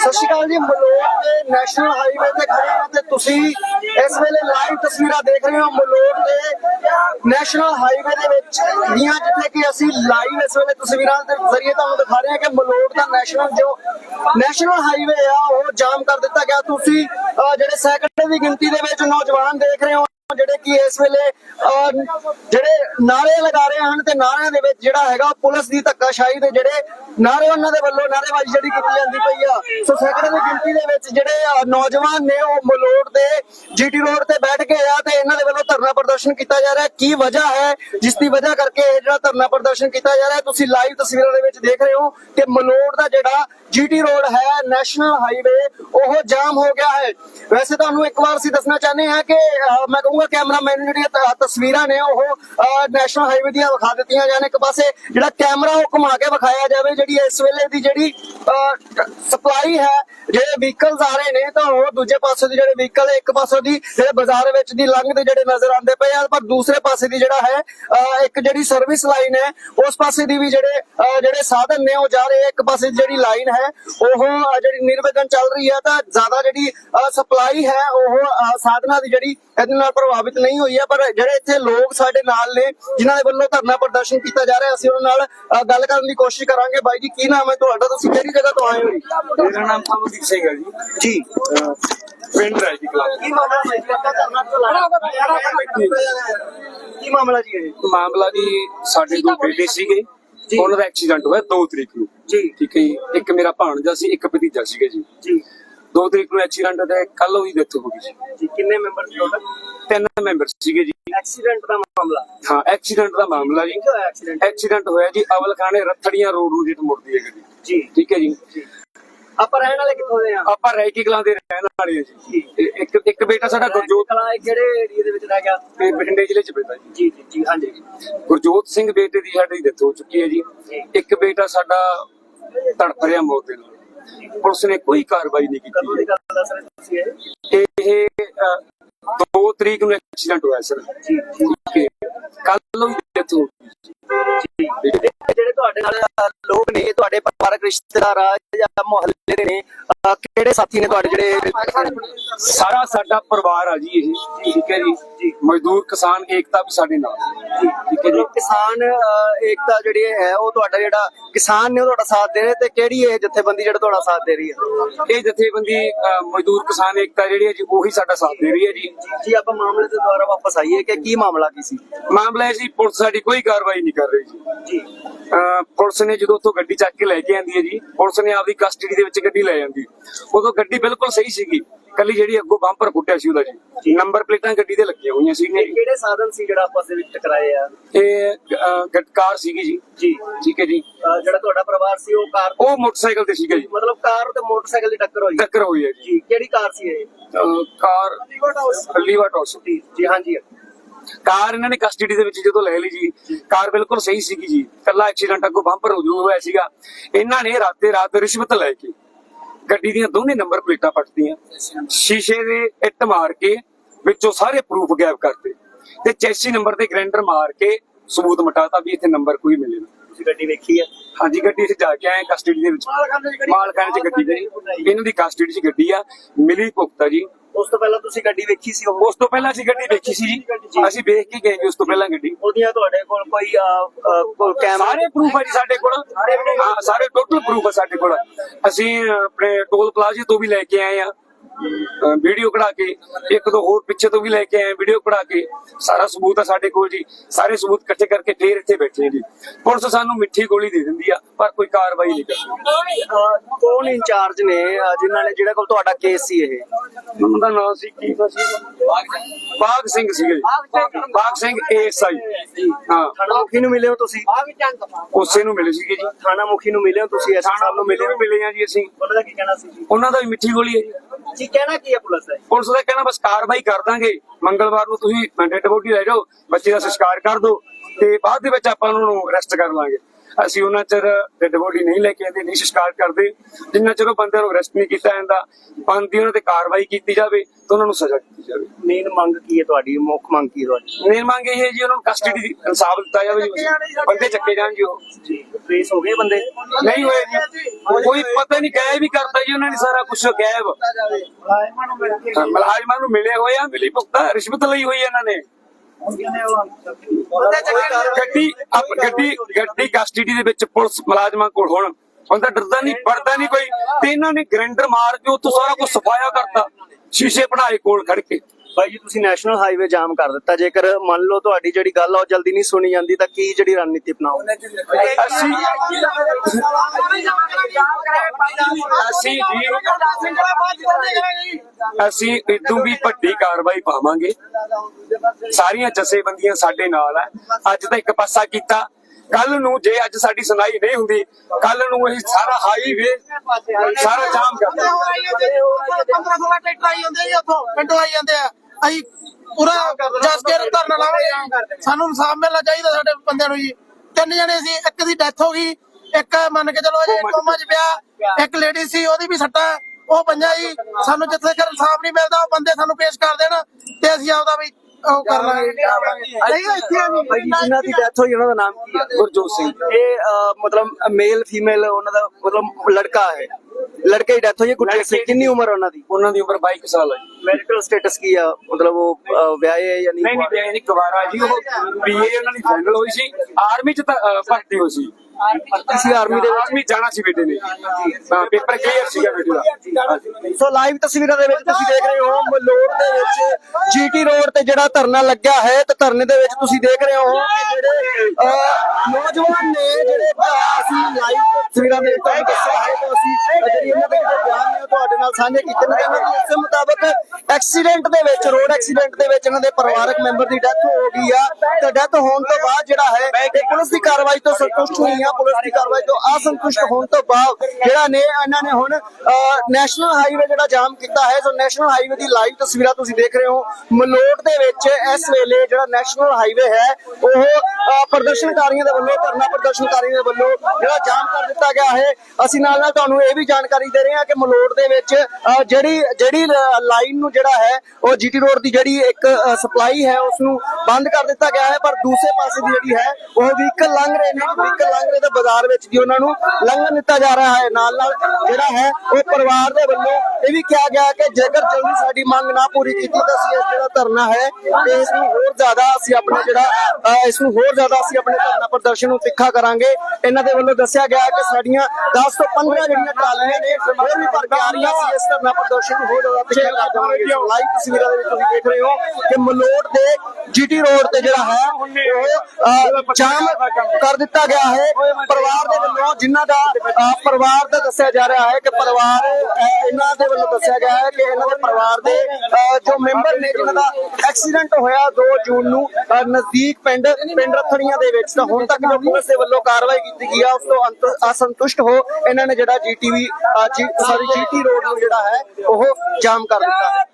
ਸਤਿ ਸ਼੍ਰੀ ਅਕਾਲ ਜੀ ਮਲੋਟ ਦੇ ਨੈਸ਼ਨਲ ਹਾਈਵੇ ਤੇ ਖੜੇ ਹਾਂ ਤੇ ਤੁਸੀਂ ਇਸ ਵੇਲੇ ਲਾਈਵ ਤਸਵੀਰਾਂ ਦੇਖ ਰਹੇ ਹੋ ਮਲੋਟ ਦੇ ਨੈਸ਼ਨਲ ਹਾਈਵੇ ਦੇ ਵਿੱਚ। ਦੀਆਂ ਜਿੱਥੇ ਕਿ ਅਸੀਂ ਲਾਈਵ ਇਸ ਵੇਲੇ ਤਸਵੀਰਾਂ ਦੇ ਜ਼ਰੀਏ ਤੁਹਾਨੂੰ ਦਿਖਾ ਰਹੇ ਹਾਂ ਕਿ ਮਲੋਟ ਦਾ ਨੈਸ਼ਨਲ ਜੋ ਨੈਸ਼ਨਲ ਹਾਈਵੇ ਆ, ਉਹ ਜਾਮ ਕਰ ਦਿੱਤਾ ਗਿਆ। ਤੁਸੀਂ ਜਿਹੜੇ ਸੈਕੰਡ ਦੀ ਗਿਣਤੀ ਦੇ ਵਿੱਚ ਨੌਜਵਾਨ ਦੇਖ ਰਹੇ ਹੋ ਜਿਹੜੇ ਕਿ ਇਸ ਵੇਲੇ ਅਹ, ਜਿਹੜੇ ਨਾਰੇ ਲਗਾ ਰਹੇ ਹਨ ਤੇ ਨਾਰਿਆਂ ਦੇ ਵਿੱਚ ਜਿਹੜਾ ਹੈਗਾ ਪੁਲਿਸ ਦੀ ਧੱਕਾਸ਼ਾਹੀ ਦੇ ਜਿਹੜੇ ਨਾਰੇ ਉਹਨਾਂ ਦੇ ਵੱਲੋਂ ਨਾਰੇਬਾਜ਼ੀ ਜਿਹੜੀ ਕੀਤੀ ਜਾਂਦੀ ਪਈ ਆ। ਸੋ ਸੈਕਟਰ ਦੀ ਗਿਣਤੀ ਦੇ ਵਿੱਚ ਜਿਹੜੇ ਨੌਜਵਾਨ ਨੇ ਉਹ ਮਲੋਟ ਦੇ ਜੀਟੀ ਰੋਡ ਤੇ ਬੈਠ ਕੇ ਆ ਤੇ ਇਹਨਾਂ ਦੇ ਵੱਲੋਂ ਧਰਨਾ ਪ੍ਰਦਰਸ਼ਨ ਕੀਤਾ ਜਾ ਰਿਹਾ। ਕੀ ਵਜ੍ਹਾ ਹੈ? ਜਿਸ ਦੀ ਵਜ੍ਹਾ ਕਰਕੇ ਇਹ ਜਿਹੜਾ ਧਰਨਾ ਪ੍ਰਦਰਸ਼ਨ ਕੀਤਾ ਜਾ ਰਿਹਾ ਤੁਸੀਂ ਲਾਈਵ ਤਸਵੀਰਾਂ ਦੇ ਵਿੱਚ ਦੇਖ ਰਹੇ ਹੋ ਕਿ ਮਲੋਟ ਦਾ ਜਿਹੜਾ ਜੀਟੀ ਰੋਡ ਹੈ ਨੈਸ਼ਨਲ ਹਾਈਵੇ ਉਹ ਜਾਮ ਹੋ ਗਿਆ ਹੈ। ਵੈਸੇ ਤੁਹਾਨੂੰ ਇੱਕ ਵਾਰ ਅਸੀਂ ਦੱਸਣਾ ਚਾਹੁੰਦੇ ਹਾਂ ਕਿ ਮੈਂ ਕਹੂੰਗਾ ਕੈਮਰਾਮੈਨ ਜਿਹੜੀਆਂ ਤ- ਤਸਵੀਰਾਂ ਨੇ ਉਹ ਅਹ, ਨੈਸ਼ਨਲ ਹਾਈਵੇ ਦੀਆਂ ਵਿਖਾ ਦਿੱਤੀਆਂ ਜਾਣ ਇੱਕ ਪਾਸੇ ਜਿਹੜਾ ਕੈਮਰਾ ਉਹ ਘੁਮਾ ਕੇ ਵਿਖਾਇਆ ਜਾਵੇ ਜਿਹੜੀ ਇਸ ਵੇਲੇ ਦੀ ਜਿਹੜੀ ਸਪਲਾਈ ਹੈ ਜਿਹੜੇ ਵਹੀਕਲਸ ਆ ਰਹੇ ਨੇ ਤਾਂ ਉਹ ਦੂਜੇ ਪਾਸੇ ਦੀ ਜਿਹੜੇ ਵਹੀਕਲ ਇੱਕ ਪਾਸੇ ਦੀ ਜਿਹੜੇ ਬਾਜ਼ਾਰ ਵਿੱਚ ਦੀ ਲੰਘਦੇ ਜਿਹੜੇ ਨਜ਼ਰ ਆਉਂਦੇ ਪਏ ਆ ਪਰ ਦੂਸਰੇ ਪਾਸੇ ਦੀ ਜਿਹੜਾ ਹੈ ਅਹ, ਇੱਕ ਜਿਹੜੀ ਸਰਵਿਸ ਲਾਈਨ ਹੈ ਉਸ ਪਾਸੇ ਦੀ ਵੀ ਜਿਹੜੇ ਅਹ, ਜਿਹੜੇ ਸਾਧਨ ਨੇ ਉਹ ਜਾ ਰਹੇ ਆ। ਇੱਕ ਪਾਸੇ ਦੀ ਜਿਹੜੀ ਲਾਈਨ ਹੈ ਉਹ ਅਹ, ਜਿਹੜੀ ਨਿਰਵਿਘਨ ਚੱਲ ਰਹੀ ਹੈ ਤਾਂ ਜ਼ਿਆਦਾ ਜਿਹੜੀ ਸਪਲਾਈ ਹੈ ਉਹ ਅਹ, ਸਾਧਨਾਂ ਦੀ ਜਿਹੜੀ ਇਹਦੇ ਨਾਲ ਪ੍ਰਭਾਵਿਤ ਨਹੀਂ ਹੋਈ ਹੈ ਪਰ ਜਿਹੜੇ ਇੱਥੇ ਲੋਕ ਸਾਡੇ ਨਾਲ ਨੇ ਜਿਨ੍ਹਾਂ ਦੇ ਵੱਲੋਂ ਧਰਨਾ ਪ੍ਰਦਰਸ਼ਨ ਕੀਤਾ ਜਾ ਰਿਹਾ ਅਸੀਂ ਉਹਨਾਂ ਨਾਲ ਗੱਲ ਕਰਨ ਦੀ ਕੋਸ਼ਿਸ਼ ਕਰਾਂਗੇ। ਬਾਈ ਜੀ ਕੀ ਨਾਮ ਹੈ ਤੁਹਾਡਾ? ਤੁਸੀਂ ਕਿਹੜੀ ਜਗ੍ਹਾ ਤੋਂ ਆਏ ਹੋ ਜੀ? ਮੇਰਾ ਨਾਮ ਅਮਨਦੀਪ ਸਿੰਘ ਹੈ ਜੀ। ਜੀ। ਪਿੰਡ ਰਾਜੀ ਕਲਾਸ ਕੀ ਮਾਮਲਾ ਹੈ ਜੀ? ਆਪਾਂ ਧਰਨਾ ਚਲਾਣਾ ਕੀ ਮਾਮਲਾ ਜੀ ਇਹ? ਮਾਮਲਾ ਜੀ ਸਾਡੇ ਦੋ ਬੇਟੇ ਸੀਗੇ। ਉਹਨਾਂ ਦਾ ਐਕਸੀਡੈਂਟ ਹੋਇਆ 2 ਤਰੀਕ ਨੂੰ। ਜੀ। ਠੀਕ ਹੈ ਜੀ। ਇੱਕ ਮੇਰਾ ਭਾਣਜਾ ਸੀ ਇੱਕ ਭਤੀਜਾ ਸੀਗਾ ਜੀ। ਜੀ। 2 ਤਰੀਕ ਨੂੰ ਐਕਸੀਡੈਂਟ ਤੇ ਕੱਲ ਉਹਦੀ ਡੈਥ ਹੋ ਗਈ ਸੀ। ਜੀ ਕਿੰਨੇ ਮੈਂਬਰ ਸੀ ਟੋਟਲ ਤਿੰਨ ਮੈਂਬਰ ਸੀਗੇ ਜੀ। ਐਕਸੀਡੈਂਟ ਦਾ ਮਾਮਲਾ? ਹਾਂ ਐਕਸੀਡੈਂਟ ਦਾ ਮਾਮਲਾ ਜੀ। ਐਕਸੀਡੈਂਟ ਐਕਸੀਡੈਂਟ ਹੋਇਆ ਜੀ ਅਵਲ ਖਾਨੇ ਰੱਥੜੀਆਂ ਰੋਡ ਨੂੰ ਜਿੱਥੇ ਮੁੜਦੀ ਹੈ ਗੱਡੀ ਜੀ। ਠੀਕ ਹੈ ਜੀ। ਆਪਾਂ ਰਹਿਣ ਵਾਲੇ ਕਿੱਥੋਂ ਦੇ ਆ? ਆਪਾਂ ਰੈਕੀ ਕਲਾਂ ਦੇ ਰਹਿਣ ਵਾਲੇ ਹਾਂ ਜੀ। ਇੱਕ ਇੱਕ ਬੇਟਾ ਸਾਡਾ ਗੁਰਜੋਤ ਕਲਾ ਕਿਹੜੇ ਏਰੀਆ ਦੇ ਵਿੱਚ ਰਹਿ ਗਿਆ? ਤੇ ਬਠਿੰਡੇ ਜ਼ਿਲ੍ਹੇ ਚ ਪੈਂਦਾ ਜੀ। ਜੀ ਜੀ ਜੀ ਹਾਂਜੀ। ਗੁਰਜੋਤ ਸਿੰਘ ਬੇਟੇ ਦੀ ਸਾਡੀ ਡੈਥ ਹੋ ਚੁੱਕੀ ਹੈ ਜੀ। ਜੀ। ਇੱਕ ਬੇਟਾ ਸਾਡਾ ਤੜਫ ਰਿਹਾ ਮੌਤ ਦੇ ਨਾਲ। ਪੁਲਿਸ ਨੇ ਕੋਈ ਕਾਰਵਾਈ ਨਹੀਂ ਕੀਤੀ ਇਹ? ਇਹ 2 ਤਰੀਕ ਨੂੰ ਐਕਸੀਡੈਂਟ ਹੋਇਆ ਸਰ ਕੱਲ ਨੂੰ ਡੈਥ ਹੋ ਗਈ ਜੀ। ਜਿਹੜੇ ਤੁਹਾਡੇ ਨਾਲ ਲੋਕ ਨੇ ਤੁਹਾਡੇ ਪਰਿਵਾਰਕ ਰਿਸ਼ਤੇਦਾਰ ਆ ਜਾਂ ਮੁਹੱਲੇ ਦੇ ਨੇ ਕਿਹੜੇ ਸਾਥੀ ਨੇ ਤੁਹਾਡੇ ਜਿਹੜੇ ਸਾਰਾ ਸਾਡਾ ਪਰਿਵਾਰ ਆ ਜੀ ਇਹ ਠੀਕ ਹੈ ਜੀ। ਮਜ਼ਦੂਰ ਕਿਸਾਨ ਏਕਤਾ ਵੀ ਸਾਡੇ ਨਾਲ। ਠੀਕ ਹੈ ਜੀ। ਕਿਸਾਨ ਏਕਤਾ ਜਿਹੜੀ ਹੈ ਉਹ ਤੁਹਾਡਾ ਜਿਹੜਾ ਕਿਸਾਨ ਨੇ ਉਹ ਤੁਹਾਡਾ ਸਾਥ ਦੇ ਰਹੇ ਤੇ ਕਿਹੜੀ ਇਹ ਜਥੇਬੰਦੀ ਜਿਹੜਾ ਤੁਹਾਡਾ ਸਾਥ ਦੇ ਰਹੀ ਹੈ? ਇਹ ਜਥੇਬੰਦੀ ਮਜ਼ਦੂਰ ਕਿਸਾਨ ਏਕਤਾ ਜਿਹੜੀ ਹੈ ਜੀ ਉਹੀ ਸਾਡਾ ਸਾਥ ਦੇ ਰਹੀ ਹੈ ਜੀ। ਜੀ ਆਪਾਂ ਮਾਮਲੇ ਤੇ ਦੁਬਾਰਾ ਵਾਪਸ ਆਈਏ ਕਿ ਕੀ ਮਾਮਲਾ ਕੀ ਸੀ? ਮਾਮਲਾ ਇਹ ਸੀ ਪੁਲਿਸ ਸਾਡੀ ਕੋਈ ਕਾਰਵਾਈ ਨਹੀਂ ਕਰ ਰਹੀ ਜੀ। ਪੁਲਿਸ ਨੇ ਜਦੋਂ ਉੱਥੋਂ ਗੱਡੀ ਚੱਕ ਕੇ ਲੈ ਕੇ ਆਂਦੀ ਹੈ ਜੀ ਪੁਲਿਸ ਨੇ ਆਪਦੀ ਕਸਟਡੀ ਦੇ ਵਿੱਚ ਗੱਡੀ ਲੈ ਜਾਂਦੀ ਉਦੋਂ ਗੱਡੀ ਬਿਲਕੁਲ ਸਹੀ ਸੀਗੀ। ਕੱਲੀ ਜਿਹੜੀ ਅੱਗੋਂ ਬੰਪਰ ਫੁੱਟਿਆ ਸੀ ਉਹਦਾ ਜੀ। ਨੰਬਰ ਪਲੇਟਾਂ ਗੱਡੀ ਦੇ ਲੱਗੀਆਂ ਹੋਈਆਂ ਜੀ। ਕਿਹੜੇ ਸਾਧਨ ਸੀ ਜਿਹੜਾ ਆਪਸ ਦੇ ਵਿੱਚ ਟਕਰਾਏ ਆ? ਇਹ ਅਹ, ਗ- ਕਾਰ ਸੀਗੀ ਜੀ। ਜੀ। ਠੀਕ ਹੈ ਜੀ। ਜਿਹੜਾ ਤੁਹਾਡਾ ਪਰਿਵਾਰ ਸੀ ਉਹ ਕਾਰ ਉਹ ਮੋਟਰਸਾਈਕਲ ਤੇ ਸੀਗਾ ਜੀ। ਮਤਲਬ ਕਾਰ ਤੇ ਮੋਟਰਸਾਈਕਲ ਦੀ ਟੱਕਰ ਹੋਈ। ਟੱਕਰ ਹੋਈ ਹੈ ਜੀ। ਜੀ ਕਿਹੜੀ ਕਾਰ ਸੀ ਇਹ? ਕਾਰ ਲੀਵਾ ਟੌਸ ਜੀ ਜੀ ਹਾਂਜੀ। ਕਾਰ ਇਹਨਾਂ ਨੇ ਕਸਟਡੀ ਦੇ ਵਿੱਚ ਜਦੋਂ ਲੈ ਲਈ ਜੀ ਕਾਰ ਬਿਲਕੁਲ ਸਹੀ ਸੀਗੀ ਜੀ। ਕੱਲਾ ਐਕਸੀਡੈਂਟ ਅੱਗੋਂ ਬੰਪਰ ਹੋ ਹੋਇਆ ਸੀਗਾ। ਇਹਨਾਂ ਨੇ ਰਾਤੇ ਰਾਤ ਰਿਸ਼ਵਤ ਲੈ ਕੇ ਗੱਡੀ ਦੀਆਂ ਦੋਨੇ ਨੰਬਰ ਪਲੇਟਾਂ ਪੱਟਦੀਆਂ ਸ਼ੀਸ਼ੇ ਦੇ ਇੱਟ ਮਾਰ ਕੇ ਵਿੱਚੋਂ ਸਾਰੇ ਪ੍ਰੂਫ ਗਾਇਬ ਕਰਤੇ। ਤੇ ਚੈਸੀ ਨੰਬਰ ਤੇ ਗ੍ਰੈਂਡਰ ਮਾਰ ਕੇ ਸਬੂਤ ਮਟਾਤਾ ਵੀ ਇੱਥੇ ਨੰਬਰ ਕੋਈ ਮਿਲੇ ਨਾ। ਤੁਸੀਂ ਗੱਡੀ ਵੇਖੀ ਹੈ ਹਾਂਜੀ ਗੱਡੀ ਅਸੀਂ ਜਾ ਕੇ ਆਏ ਕਸਟਡੀ ਦੇ ਵਿੱਚ। ਮਾਲਖਾਨੇ 'ਚ ਗੱਡੀ ਗਈ ਇਹਨਾਂ ਦੀ ਕਸਟਡੀ 'ਚ ਗੱਡੀ ਆ ਮਿਲੀ ਭੁਗਤਾ ਜੀ। ਉਸ ਤੋਂ ਪਹਿਲਾਂ ਤੁਸੀਂ ਗੱਡੀ ਵੇਖੀ ਸੀ ਉਸ ਤੋਂ ਪਹਿਲਾਂ ਅਸੀਂ ਗੱਡੀ ਵੇਖੀ ਸੀ ਜੀ। ਅਸੀਂ ਵੇਖ ਕੇ ਗਏ ਉਸ ਤੋਂ ਪਹਿਲਾਂ ਗੱਡੀ। ਉਹਦੀਆਂ ਤੁਹਾਡੇ ਕੋਲ ਕੋਈ ਕੈਮਰਾ ਸਾਰੇ ਪ੍ਰੂਫ ਹੈ ਜੀ ਸਾਡੇ ਕੋਲ। ਹਾਂ ਸਾਰੇ ਟੋਟਲ ਪ੍ਰੂਫ ਹੈ ਸਾਡੇ ਕੋਲ। ਅਸੀਂ ਆਪਣੇ ਟੋਲ ਪਲਾਜ਼ੇ ਤੋਂ ਵੀ ਲੈ ਕੇ ਆਏ ਆ। ਵੀਡੀਓ ਕਢਾ ਕੇ, ਇੱਕ ਦੋ ਹੋਰ ਪਿੱਛੇ ਤੋਂ ਵੀ ਲੈ ਕੇ ਆਏ, ਵੀਡੀਓ ਕਢਾ ਕੇ। ਸਾਰਾ ਸਬੂਤ ਆ ਸਾਡੇ ਕੋਲ ਜੀ। ਸਾਰੇ ਸਬੂਤ ਇਕੱਠੇ ਕਰਕੇ ਫੇਰ ਇੱਥੇ ਬੈਠੇ ਜੀ। ਪੁਲਿਸ ਸਾਨੂੰ ਮਿੱਠੀ ਗੋਲੀ ਦੇ ਦਿੰਦੀ ਆ। ਪਰ ਕੋਈ ਕਾਰਵਾਈ ਨਹੀਂ ਕਰਦੀ ਅਹ, ਕੌਣ ਇੰਚਾਰਜ ਨੇ ਜਿਨ੍ਹਾਂ ਨੇ ਜਿਹੜਾ ਕੋਲ ਤੁਹਾਡਾ ਕੇਸ ਸੀ ਇਹ? ਉਹਨਾਂ ਦਾ ਨਾਮ ਸੀ ਕੀ ਸੀ? ਬਾਗ ਸਿੰਘ। ਸੀਗੇ। ਜੀ ਬਾਗ ਸਿੰਘ ਏਐਸਆਈ ਹਾਂ। ਥਾਣਾ ਮੁਖੀ ਨੂੰ ਮਿਲੇ ਹੋ ਤੁਸੀਂ? ਉਸੇ ਨੂੰ ਮਿਲੇ ਸੀਗੇ ਜੀ। ਥਾਣਾ ਮੁਖੀ ਨੂੰ ਮਿਲੇ ਹੋ ਤੁਸੀਂ ਐਸ ਥਾਣਾ ਸਾਹਿਬ ਨੂੰ ਮਿਲੇ ਹੋ? ਮਿਲੇ ਆ ਜੀ ਅਸੀਂ। ਉਹਨਾਂ ਦਾ ਕੀ ਕਹਿਣਾ ਸੀ ਜੀ? ਉਹਨਾਂ ਦਾ ਵੀ ਮਿੱਠੀ ਗੋਲੀ ਹੈ ਜੀ। ਜੀ ਕਹਿਣਾ ਕੀ ਹੈ ਪੁਲਿਸ ਦਾ? ਪੁਲਿਸ ਦਾ ਕਹਿਣਾ ਬਸ ਕਾਰਵਾਈ ਕਰ ਦਾਂਗੇ। ਮੰਗਲਵਾਰ ਨੂੰ ਤੁਸੀਂ ਡੈਡ ਬੋਡੀ ਲੈ ਜਾਓ ਬੱਚੇ ਦਾ ਸੰਸਕਾਰ ਕਰ ਦਿਓ ਤੇ ਬਾਅਦ ਦੇ ਵਿੱਚ ਆਪਾਂ ਉਹਨਾਂ ਨੂੰ ਅਰੈਸਟ ਕਰ ਲਾਂਗੇ। ਅਸੀਂ ਉਹਨਾਂ ਚਿਰ ਡੈਡ ਬੋਡੀ ਨਹੀਂ ਲੈ ਕੇ ਆਉਂਦੇ ਨਹੀਂ ਸੰਸਕਾਰ ਕਰਦੇ। ਜਿੰਨਾ ਚਿਰ ਉਹ ਬੰਦਿਆਂ ਨੂੰ ਅਰੈਸਟ ਨਹੀਂ ਕੀਤਾ ਜਾਂਦਾ ਬੰਦੀ ਉਹਨਾਂ ਤੇ ਕਾਰਵਾਈ ਕੀਤੀ ਜਾਵੇ ਤੇ ਉਹਨਾਂ ਨੂੰ ਸਜ਼ਾ ਦਿੱਤੀ ਜਾਵੇ। ਮੇਨ ਮੰਗ ਕੀ ਹੈ ਤੁਹਾਡੀ? ਮੁੱਖ ਮੰਗ ਕੀ ਹੈ ਤੁਹਾਡੀ? ਮੇਨ ਮੰਗ ਇਹ ਹੈ ਜੀ ਉਹਨਾਂ ਨੂੰ ਕਸਟਡੀ ਦੀ ਇਨਸਾਫ ਦਿੱਤਾ ਜਾਵੇ। ਜੀ ਬੰਦੇ ਚੱਕੇ ਜਾਣ ਜੀ ਉਹ। ਜੀ ਟ੍ਰੇਸ ਹੋ ਗਏ ਬੰਦੇ? ਨਹੀਂ ਹੋਏ ਜੀ। ਕੋਈ ਪਤਾ ਨਹੀਂ ਗਾਇਬ ਹੀ ਕਰਤਾ ਜੀ ਉਹਨਾਂ ਨੇ ਸਾਰਾ ਕੁਝ ਗਾਇਬ। ਹਾਂ, ਮੁਲਾਜ਼ਮਾਂ ਨੂੰ ਮਿਲੇ ਹੋਏ ਆ ਮਿਲੀ ਭੁਗਤਾ ਰਿਸ਼ਵਤ ਲਈ ਹੋਈ ਇਹਨਾਂ ਨੇ। ਗੱਡੀ ਆਪ- ਗੱਡੀ ਗੱਡੀ ਕਸਟਡੀ ਦੇ ਵਿੱਚ ਪੁਲਿਸ ਮੁਲਾਜ਼ਮਾਂ ਕੋਲ ਹੁਣ। ਤਾਂ ਡਰਦਾ ਨਹੀਂ ਪੜਦਾ ਨਹੀਂ ਕੋਈ। ਤੇ ਇਹਨਾਂ ਨੇ ਗ੍ਰੈਂਡਰ ਮਾਰ ਕੇ ਉੱਥੋਂ ਸਾਰਾ ਕੁਝ ਸਫਾਇਆ ਕਰਤਾ। ਸ਼ੀਸ਼ੇ ਬਣਾਏ ਕੋਲ ਖੜ ਕੇ। ਭਾਈ ਜੀ ਤੁਸੀਂ ਨੈਸ਼ਨਲ ਹਾਈਵੇ ਜਾਮ ਕਰ ਦਿੱਤਾ। ਜੇਕਰ ਮੰਨ ਲਓ ਤੁਹਾਡੀ ਜਿਹੜੀ ਗੱਲ ਆ ਉਹ ਜਲਦੀ ਨਹੀਂ ਸੁਣੀ ਜਾਂਦੀ ਤਾਂ ਕੀ ਜਿਹੜੀ ਰਣਨੀਤੀ ਅਪਣਾਓਗੇ? ਅਸੀਂ ਅਸੀਂ ਜੀ ਅਸੀਂ ਇਦੋਂ ਵੀ ਵੱਡੀ ਕਾਰਵਾਈ ਪਾਵਾਂਗੇ। ਸਾਰੀਆਂ ਜਥੇਬੰਦੀਆਂ ਸਾਡੇ ਨਾਲ ਆ। ਅੱਜ ਤਾਂ ਇੱਕ ਪਾਸਾ ਕੀਤਾ। ਕੱਲ ਨੂੰ ਜੇ ਅੱਜ ਸਾਡੀ ਸੁਣਾਈ ਨਹੀਂ ਹੁੰਦੀ ਕੱਲ ਨੂੰ ਇਹ ਸਾਰਾ ਹਾਈਵੇ ਸਾਰਾ ਜਾਮ ਕਰ ਦੇਵਾਂਗੇ। 15 16 ਟਰੈਕਟਰ ਆਈ ਜਾਂਦੇ ਜੀ ਉੱਥੋਂ ਪਿੰਡੋਂ ਆਈ ਜਾਂਦੇ ਆ। ਅਸੀਂ ਪੂਰਾ ਜਸ ਕੇ ਧਰਨਾ ਲਾਵਾਂਗੇ। ਸਾਨੂੰ ਇਨਸਾਫ ਮਿਲਣਾ ਚਾਹੀਦਾ ਸਾਡੇ ਬੰਦਿਆਂ ਨੂੰ ਜੀ। ਤਿੰਨ ਜਣੇ ਸੀ ਇੱਕ ਦੀ ਡੈਥ ਹੋ ਗਈ ਇੱਕ ਮੰਨ ਕੇ ਚਲੋ ਜੇ ਕੋਮਾ ਚ ਪਿਆ ਇੱਕ ਲੇਡੀ ਸੀ ਉਹਦੀ ਵੀ ਸੱਟਾ ਉਹ ਪੰਜਾ ਜੀ ਸਾਨੂੰ ਜਿੱਥੇ ਕਰ ਇਨਸਾਫ ਨਹੀਂ ਮਿਲਦਾ ਉਹ ਬੰਦੇ ਸਾਨੂੰ ਪੇਸ਼ ਕਰ ਦੇਣ ਤੇ ਅਸੀਂ ਆਪਦਾ ਵੀ ਉਹ ਕਰ ਲਾਂਗੇ ਨਹੀਂ ਇੱਥੇ ਆ ਜੀ। ਜਿਨ੍ਹਾਂ ਦੀ ਡੈਥ ਹੋਈ ਉਹਨਾਂ ਦਾ ਨਾਮ ਕੀ ਹੈ ਗੁਰਜੋਤ ਸਿੰਘ। ਇਹ ਮਤਲਬ ਮੇਲ ਫੀਮੇਲ ਉਹਨਾਂ ਦਾ ਮਤਲਬ ਲੜਕਾ ਹੈ। ਲੜਕੇ ਦੀ ਡੈਥ ਹੋਈ ਹੈ ਗੁੱਟੇ ਸੀ ਕਿੰਨੀ ਉਮਰ ਹੈ ਉਹਨਾਂ ਦੀ? ਉਹਨਾਂ ਦੀ ਉਮਰ 22 ਸਾਲ ਹੈ ਜੀ। ਮੈਰਿਟਲ ਸਟੇਟਸ ਕੀ ਆ? ਮਤਲਬ ਉਹ ਅਹ, ਵਿਆਹੇ ਹੈ ਜਾਂ ਨਹੀਂ ਨਹੀਂ ਨਹੀਂ ਗਵਾਰਾ ਜੀ ਉਹ ਬੀਏ ਉਹਨਾਂ ਦੀ ਫਾਈਨਲ ਹੋਈ ਸੀ ਆਰਮੀ ਚ ਤਾਂ ਅਹ, ਭਰਤੀ ਹੋਈ ਸੀ। ਤੁਸੀਂ ਆਰਮੀ ਦੇ ਵਿੱਚ? ਆਰਮੀ ਜਾਣਾ ਸੀ ਬੇਟੇ ਨੇ। ਹਾਂ ਪੇਪਰ ਕਲੀਅਰ ਸੀਗਾ ਬੇਟੇ ਦਾ। ਸੋ ਲਾਈਵ ਤਸਵੀਰਾਂ ਦੇ ਵਿੱਚ ਤੁਸੀਂ ਦੇਖ ਰਹੇ ਹੋ ਮਲੋੜ ਦੇ ਵਿੱਚ ਜੀਟੀ ਰੋਡ ਤੇ ਜਿਹੜਾ ਧਰਨਾ ਲੱਗਿਆ ਹੈ ਤੇ ਧਰਨੇ ਦੇ ਵਿੱਚ ਤੁਸੀਂ ਦੇਖ ਰਹੇ ਹੋ ਕਿ ਜਿਹੜੇ ਨੌਜਵਾਨ ਨੇ ਜਿਹੜੇ ਅਸੀਂ ਲਾਈਵ ਤਸਵੀਰਾਂ ਦੇ ਵਿੱਚ ਤੁਹਾਨੂੰ ਦੱਸਿਆ ਹੈ ਕਿ ਅਸੀਂ ਜਿਹੜੀ ਇਹਨਾਂ ਦੇ ਜਿਹੜੇ ਬਿਆਨ ਨੇ ਉਹ ਤੁਹਾਡੇ ਨਾਲ ਸਾਂਝੇ ਕੀਤੇ ਨੇ। ਇਸ ਮੁਤਾਬਕ ਐਕਸੀਡੈਂਟ ਦੇ ਵਿੱਚ ਰੋਡ ਐਕਸੀਡੈਂਟ ਦੇ ਵਿੱਚ ਇਹਨਾਂ ਦੇ ਪਰਿਵਾਰਕ ਮੈਂਬਰ ਦੀ ਡੈਥ ਹੋ ਗਈ ਆ। ਤੇ ਡੈਥ ਹੋਣ ਤੋਂ ਬਾਅਦ ਜਿਹੜਾ ਹੈ ਪੁਲਿਸ ਦੀ ਕਾਰਵਾਈ ਤੋਂ ਸੰਤੁਸ਼ਟ ਆ। ਪੁਲਿਸ ਦੀ ਕਾਰਵਾਈ ਤੋਂ ਅਸੰਤੁਸ਼ਟ ਹੋਣ ਤੋਂ ਬਾਅਦ ਜਿਹੜਾ ਨੇ ਇਹਨਾਂ ਨੇ ਹੁਣ ਨੈਸ਼ਨਲ ਹਾਈਵੇ ਜਿਹੜਾ ਜਾਮ ਕੀਤਾ ਹੈ, ਸੋ ਨੈਸ਼ਨਲ ਹਾਈਵੇ ਦੀ ਲਾਈਵ ਤਸਵੀਰਾਂ ਤੁਸੀਂ ਦੇਖ ਰਹੇ ਹੋ। ਮਲੋਟ ਦੇ ਵਿੱਚ ਇਸ ਵੇਲੇ ਜਿਹੜਾ ਨੈਸ਼ਨਲ ਹਾਈਵੇ ਹੈ, ਉਹ ਪ੍ਰਦਰਸ਼ਨਕਾਰੀਆਂ ਦੇ ਵੱਲੋਂ, ਧਰਨਾ ਪ੍ਰਦਰਸ਼ਨਕਾਰੀਆਂ ਦੇ ਵੱਲੋਂ ਜਿਹੜਾ ਜਾਮ ਕਰ ਦਿੱਤਾ ਗਿਆ ਹੈ। ਅਸੀਂ ਨਾਲ ਨਾਲ ਤੁਹਾਨੂੰ ਇਹ ਵੀ ਜਾਣਕਾਰੀ ਦੇ ਰਹੇ ਹਾਂ ਕਿ ਮਲੋਟ ਦੇ ਵਿੱਚ ਜਿਹੜੀ ਜਿਹੜੀ ਲਾਈਨ ਨੂੰ ਜਿਹੜਾ ਹੈ, ਉਹ ਜੀਟੀ ਰੋਡ ਦੀ ਜਿਹੜੀ ਇੱਕ ਸਪਲਾਈ ਹੈ ਉਸ ਨੂੰ ਬੰਦ ਕਰ ਦਿੱਤਾ ਗਿਆ ਹੈ। ਪਰ ਦੂਸਰੇ ਪਾਸੇ ਦੀ ਜਿਹੜੀ ਹੈ, ਉਹ ਵਹੀਕਲ ਲੰਘ ਰਹੇ ਨੇ। ਵਹੀਕਲ ਲੰਘ ਰਹੇ ਤੇ ਬਾਜ਼ਾਰ ਵਿੱਚ ਵੀ ਉਹਨਾਂ ਨੂੰ ਲੰਘਣ ਦਿੱਤਾ ਜਾ ਰਿਹਾ ਹੈ। ਨਾਲ ਨਾਲ ਜਿਹੜਾ ਹੈ, ਉਹ ਪਰਿਵਾਰ ਦੇ ਵੱਲੋਂ ਇਹ ਵੀ ਕਿਹਾ ਗਿਆ ਕਿ ਜੇਕਰ ਜਲਦੀ ਸਾਡੀ ਮੰਗ ਨਾ ਪੂਰੀ ਕੀਤੀ ਤਾਂ ਅਸੀਂ ਇਹ ਜਿਹੜਾ ਧਰਨਾ ਹੈ ਤੇ ਇਸ ਨੂੰ ਹੋਰ ਜ਼ਿਆਦਾ ਅਸੀਂ ਆਪਣਾ ਜਿਹੜਾ ਇਸ ਨੂੰ ਹੋਰ ਜ਼ਿਆਦਾ ਅਸੀਂ ਆਪਣੇ ਧਰਨਾ ਪ੍ਰਦਰਸ਼ਨ ਨੂੰ ਤਿੱਖਾ ਕਰਾਂਗੇ। ਇਹਨਾਂ ਦੇ ਵੱਲੋਂ ਦੱਸਿਆ ਗਿਆ ਕਿ ਸਾਡੀਆਂ 10 ਤੋਂ 15 ਜਿਹੜੀਆਂ ਟਰਾਲੀਆਂ ਨੇ ਹੋਰ ਵੀ ਭਰ ਕੇ ਆ ਰਹੀਆਂ ਸੀ। ਇਸ ਧਰਨਾ ਪ੍ਰਦਰਸ਼ਨ ਨੂੰ ਹੋਰ ਜ਼ਿਆਦਾ ਤਿੱਖਾ ਕਰ ਲਾਈਵ ਤਸਵੀਰਾਂ ਦੇ ਵਿੱਚ ਤੁਸੀਂ ਦੇਖ ਰਹੇ ਹੋ ਕਿ ਮਲੋਟ ਦੇ ਜੀਟੀ ਰੋਡ ਤੇ ਜਿਹੜਾ ਹੈ ਉਹ ਅਹ, ਜਾਮ ਕਰ ਦਿੱਤਾ ਗਿਆ ਹੈ। ਪਰਿਵਾਰ ਦੇ ਵੱਲੋਂ ਜਿਨ੍ਹਾਂ ਦਾ ਪਰਿਵਾਰ ਦਾ ਦੱਸਿਆ ਜਾ ਰਿਹਾ ਹੈ ਕਿ ਪਰਿਵਾਰ ਇਹਨਾਂ ਦੇ ਵੱਲੋਂ ਦੱਸਿਆ ਗਿਆ ਹੈ ਕਿ ਇਹਨਾਂ ਦੇ ਪਰਿਵਾਰ ਦੇ ਜੋ ਮੈਂਬਰ ਨੇ ਜਿਨ੍ਹਾਂ ਦਾ ਐਕਸੀਡੈਂਟ ਹੋਇਆ 2 ਜੂਨ ਨੂੰ ਨਜ਼ਦੀਕ ਪਿੰਡ ਪਿੰਡ ਰਥੜੀਆਂ ਦੇ ਵਿੱਚ, ਤਾਂ ਹੁਣ ਤੱਕ ਜੋ ਪੁਲਿਸ ਦੇ ਵੱਲੋਂ ਕਾਰਵਾਈ ਕੀਤੀ ਗਈ ਆ, ਉਸ ਤੋਂ ਅਸੰਤੁਸ਼ਟ ਹੋ ਇਹਨਾਂ ਨੇ ਜਿਹੜਾ ਜੀਟੀਵੀ ਸੌਰੀ ਜੀਟੀ ਰੋਡ ਨੂੰ ਜਿਹੜਾ ਹੈ, ਉਹ ਜਾਮ ਕਰ ਦਿੱਤਾ।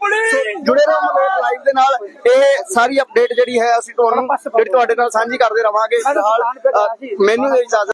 ਜੁੜੇ ਰਹੋ ਮਲੋਟ ਲਾਈਵ ਦੇ ਨਾਲ। ਇਹ ਸਾਰੀ ਅਪਡੇਟ ਜਿਹੜੀ ਹੈ, ਅਸੀਂ ਤੁਹਾਨੂੰ ਜਿਹੜੀ ਤੁਹਾਡੇ ਨਾਲ ਸਾਂਝੀ ਕਰਦੇ ਰਵਾਂਗੇ, ਫਿਲਹਾਲ ਮੈਨੂੰ ਦੇ ਇਜਾਜ਼ਤ